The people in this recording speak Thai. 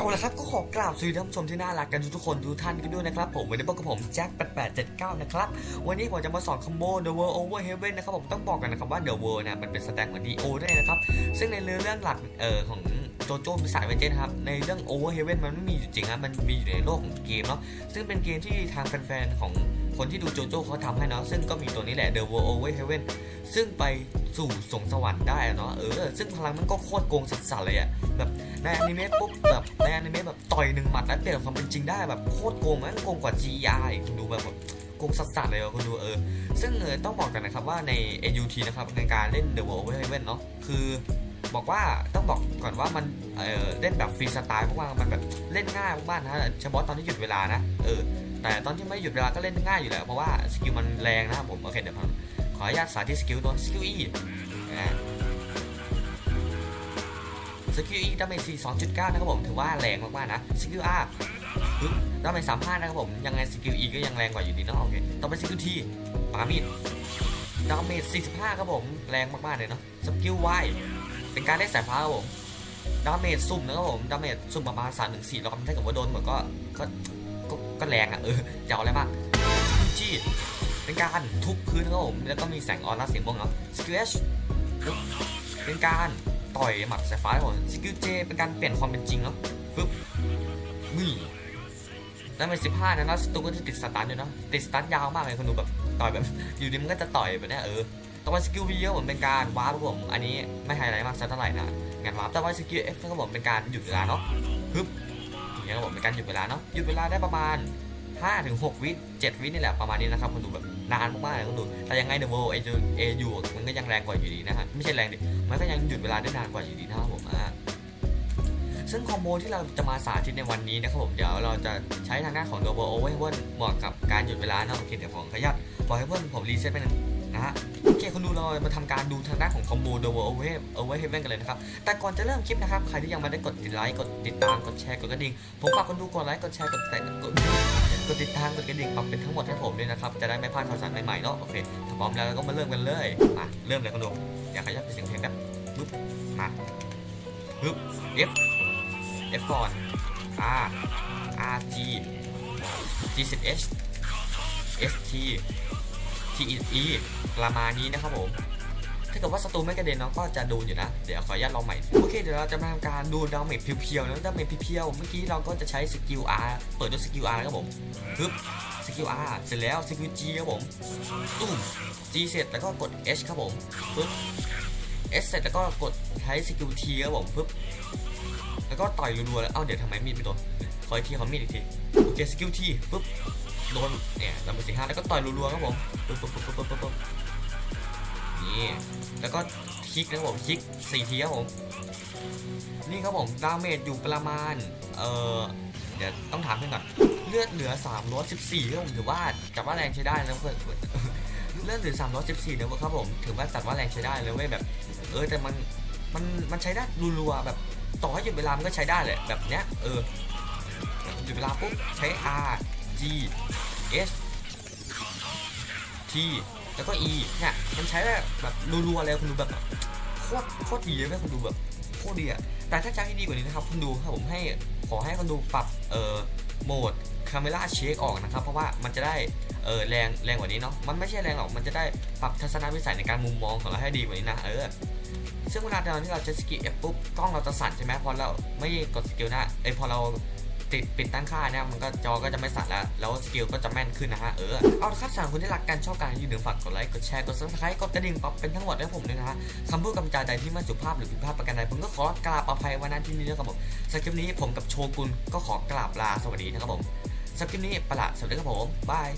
เอาละครับก็ขอกราบสวัสดีท่านผู้ชมที่น่ารักกันทุกๆคนทุกท่านกันด้วยนะครับผมวันนี้พบกับผมแจ็ค8879 นะครับ วันนี้ผมจะมาสอนคอมโบ The World Over Heaven นะครับผมต้องบอกกันนะครับว่า The World เนี่ยมันเป็นสแต็กเหมือน DO ด้นะครับ ซึ่งในเรื่องหลักเอ่อของ โจโจ้สายเวเจนครับในเรื่อง Over Heaven มันไม่มีอยู่จริงนะมันมีอยู่ในโลกของเกมเนาะซึ่งเป็นเกมที่ทางแฟนๆของคนที่ดูโจโจ้เขาทำให้เนาะซึ่งก็มีตัวนี้แหละ The World Over Heaven ซึ่งไปสู่สงสวรรค์ได้เนาะเออซึ่งพลังมันก็โคตรโกงสัสๆเลยอะแบบในอนิเมะปุ๊บแบบในอนิเมะแบบต่อยหนึ่งหมัดแล้วเปลี่ยนความเป็นจริงได้แบบโคตรโกงมันโกงกว่า GR อีกคุณดูแบบโกงสัสๆเลยอะคุณดูเออซึ่งเออต้องบอกกันนะครับว่าใน AUT นะครับในการเล่น The World Over Heaven เนาะคือ บอกว่าต้องบอกก่อนว่ามันเออเล่นแบบฟรีสไตล์เพราะว่ามันแบบเล่นง่ายมากๆนะเฉพาะตอนที่หยุดเวลานะเออแต่ตอนที่ไม่หยุดเวลาก็เล่นง่ายอยู่แล้วเพราะว่าสกิลมันแรงนะครับผมโอเคเดี๋ยวผมขออนุญาตสาธิตสกิลตัวสกิลอ่าสกิล E ดาเมจ4 2.9 นะครับผมถือว่าแรงมากๆนะสกิล R ปึ๊บดาเมจ35 นะครับผมยังไงสกิล E ก็ยังแรงกว่าอยู่ดีเนาะโอเคต่อไปสกิล T ปามีดดาเมจ45 ครับผมแรงมากๆเลยเนาะสกิล Y เป็นการได้สายฟ้าครับผมดาเมจสุ่มนะครับผมดาเมจสุ่มประมาณ3ถึง4แล้วก็ถ้าเกิดว่าโดนเหมือนก็ก็ก็ก็แรงอะเออจะเอาอะไรบ้างสกิล G เป็นการทุบพื้นครับผมแล้วก็มีแสงออร่าเสียงบ้งเนาะสกิล H เป็นการต่อยหมัดสายฟ้าครับผมสกิลเจเป็นการเปลี่ยนความเป็นจริงเนาะฟึบนี่ได้ไปสิบห้านะแล้วสตูก็จะติดสตันด้วยเนาะติดสตันยาวมากเลยคุณดูแบบต่อยแบบอยู่ดีมันก็จะต่อยแบบเนี้ยเออ ต่อไปสกิลวีครับผมเป็นการวาร์ปครับผม อันนี้ไม่ไฮไลท์มากสักเท่าไหร่นะงานวาร์ปต่อไปสกิลเอฟครับผมเป็นการหยุดเวลาเนาะฮึบอย่างเงี้ยครับผมเป็นการหยุดเวลาเนาะหยุดเวลาได้ประมาณ5ถึง6วิ7วินี่แหละประมาณนี้นะครับคุณดูแบบนานมากๆเลยคุณดูแต่ยังไงเดอะเวิลด์เอเอยูมันก็ยังแรงกว่าอยู่ดีนะฮะไม่ใช่แรงดิมันก็ยังหยุดเวลาได้นานกว่าอยู่ดีนะครับผมอ่าซึ่งคอมโบที่เราจะมาสาธิตในวันนี้นะครับผมเดี๋ยวเราจะใช้ทางด้านของ Double o v e r h a l เหมาะกับการหยุดเวลานะโอเคเดี๋ยวผมขยับปล่อยให้เพื่อนผมรีเซ็ตไปหนึง นะฮะโอเคคุณดูเรามาทำการดูทางด้านของคอมโบ Double o v e r o v e r h a l กันเลยนะครับ แต่ก่อนจะเริ่มคลิปนะครับ ใครที่ยังไม่ได้กดติดไลค์กดติดตามกดแชร์กดกระดิ่ง ผมฝากคนดูกดไลค์กดแชร์กดแตะกดกดติดตามกดกระดิ่งปรับเป็นทั้งหมดให้ผมด้วยนะครับ จะได้ไม่พลาดข่าวสารใหม่ๆเนาะโอเคถ้าพร้อมแล้วเราก็มาเริ่มกันเลยมาเริ่มเลยคุณดูอยากขยับไปเสียงเพลงแป๊บปึ๊บมาปึ๊บ F F ก่อน R R G G 10 H S T T E E ประมาณนี้นะครับผมถ้าเกิดว่าศัตรูไม่กระเด็นเนาะก็จะโดนอยู่นะ เดี๋ยวขออนุญาตลองใหม่ โอเค เดี๋ยวเราจะมาทำการดูดาเมจเพียวๆนะดาเมจเพียวๆเมื่อกี้เราก็จะใช้สกิล R เปิดด้วยสกิล R ครับผมปึ๊บสกิล R เสร็จแล้วสกิล G ครับผมตุ้ม G เสร็จแล้วก็กด H ครับผมปึ๊บ S เสร็จแล้วก็กดใช้สกิล T ครับผมปึ๊บแล้วก็ต่อยรัวๆแล้วเอ้าเดี๋ยวทำไมมีดไม่โดน ขออีกทีขอมีดอีกทีโอเคสกิล T ปึ๊บโดนเนี่ยลำไปสี่ห้าแล้วก็ต่อยรัวๆครับผมปึ๊บปึ๊บปึ๊บปึ๊บปึ๊บปึ๊บนี่แล้วก็คลิกนะครับผมคลิกสี่ทีครับผมนี่ครับผมดาเมจอยู่ประมาณเอ่อเดี๋ยวต้องถามเพื่อนก่อนเลือดเหลือ314ครับผมถือว่าจับว่าแรงใช้ได้นะเพื่อนเลือดเหลือ314นะครับผมถือว่าจัดว่าแรงใช้ได้เลยเว้ยแบบเออแต่มันมันมันใช้ได้รัวๆแบบต่อให้หยุดเวลามันก็ใช้ได้แหละแบบเนี้ยเออ หยุดเวลาปุ๊บใช้ R G S T แล้วก็ E เนี่ยมันใช้แบบรัวๆเลยคุณดูแบบโคตรโคตรดีเลยคุณดูแบบโคตรดีอะแต่ถ้าจะให้ดีกว่านี้นะครับคุณดูครับผมให้ขอให้คุณดูปรับเอ่อโหมดคาเมล่าเช็คออกนะครับเพราะว่ามันจะได้เออแรงแรงกว่านี้เนาะมันไม่ใช่แรงหรอกมันจะได้ปรับทัศนวิสัยในการมุมมองของเราให้ดีกว่านี้นะเออซึ่งเวลาตอนที่เราใช้สกิล F ปุ๊บกล้องเราจะสั่นใช่ไหมพอเราไม่กดสกิลหน้าเอ้ยพอเรา ติดปิดตั้งค่าเนี่ยมันก็จอก็จะไม่สั่นแล้ว แล้วสกิลก็จะแม่นขึ้นนะฮะ เออ เอาละครับสำหรับคนที่รักกันชอบการยืนหนึ่งฝากกดไลค์กดแชร์กดซับสไครต์กดกระดิ่งปรับเป็นทั้งหมดให้ผมด้วยนะฮะคำพูดคำจาใดที่ไม่สุภาพหรือผิดพลาดประการใดผมก็ขอกราบอภัยวันนั้นที่นี้ด้วยครับผมสำหรับคลิปนี้ผมกับโชกุนก็ขอกราบลาสวัสดีนะครับผมสำหรับคลิปนี้ประหลาดสวัสดีครับผมบาย